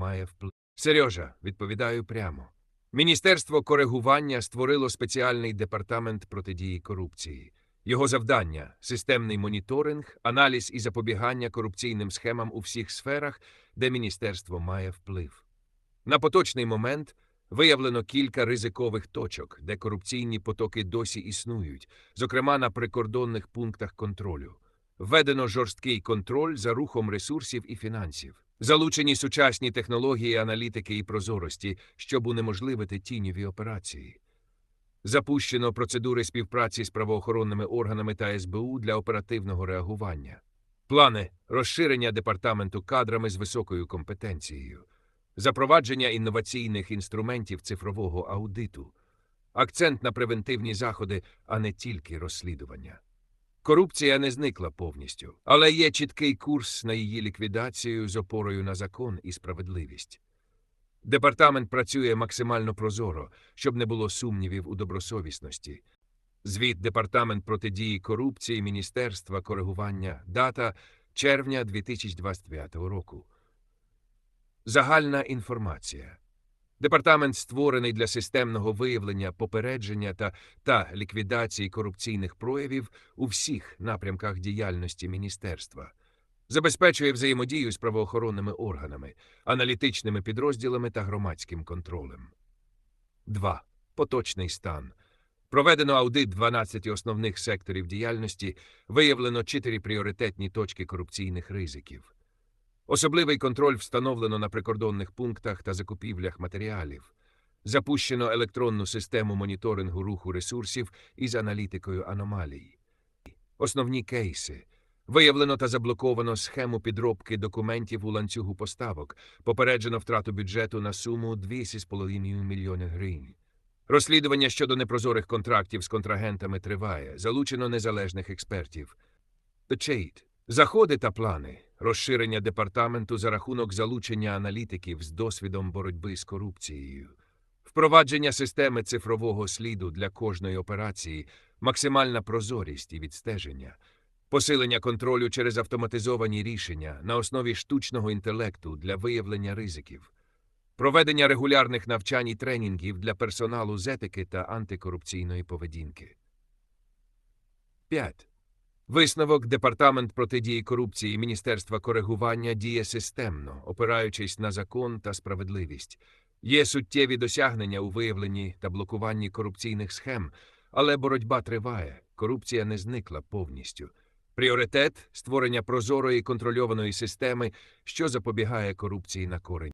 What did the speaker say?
має вплив. Сережа, відповідаю прямо. Міністерство коригування створило спеціальний департамент протидії корупції. Його завдання системний моніторинг, аналіз і запобігання корупційним схемам у всіх сферах, де міністерство має вплив. На поточний момент виявлено кілька ризикових точок, де корупційні потоки досі існують, зокрема на прикордонних пунктах контролю. Введено жорсткий контроль за рухом ресурсів і фінансів. Залучені сучасні технології аналітики і прозорості, щоб унеможливити тіньові операції. Запущено процедури співпраці з правоохоронними органами та СБУ для оперативного реагування. Плани розширення департаменту кадрами з високою компетенцією, запровадження інноваційних інструментів цифрового аудиту, акцент на превентивні заходи, а не тільки розслідування. Корупція не зникла повністю, але є чіткий курс на її ліквідацію з опорою на закон і справедливість. Департамент працює максимально прозоро, щоб не було сумнівів у добросовісності. Звіт Департамент протидії корупції Міністерства коригування дата червня 2025 року. Загальна інформація. Департамент створений для системного виявлення, попередження та, та ліквідації корупційних проявів у всіх напрямках діяльності міністерства, забезпечує взаємодію з правоохоронними органами, аналітичними підрозділами та громадським контролем. 2. Поточний стан. Проведено аудит 12 основних секторів діяльності, виявлено 4 пріоритетні точки корупційних ризиків. Особливий контроль встановлено на прикордонних пунктах та закупівлях матеріалів. Запущено електронну систему моніторингу руху ресурсів із аналітикою аномалій. Основні кейси. Виявлено та заблоковано схему підробки документів у ланцюгу поставок, попереджено втрату бюджету на суму 2,5 мільйони гривень. Розслідування щодо непрозорих контрактів з контрагентами триває, залучено незалежних експертів. The Shade. Заходи та плани. Розширення департаменту за рахунок залучення аналітиків з досвідом боротьби з корупцією. Впровадження системи цифрового сліду для кожної операції, максимальна прозорість і відстеження. Посилення контролю через автоматизовані рішення на основі штучного інтелекту для виявлення ризиків. Проведення регулярних навчань і тренінгів для персоналу з етики та антикорупційної поведінки. 5. Висновок Департамент протидії корупції Міністерства коригування діє системно, опираючись на закон та справедливість. Є суттєві досягнення у виявленні та блокуванні корупційних схем, але боротьба триває, корупція не зникла повністю. Пріоритет створення прозорої контрольованої системи, що запобігає корупції на корень.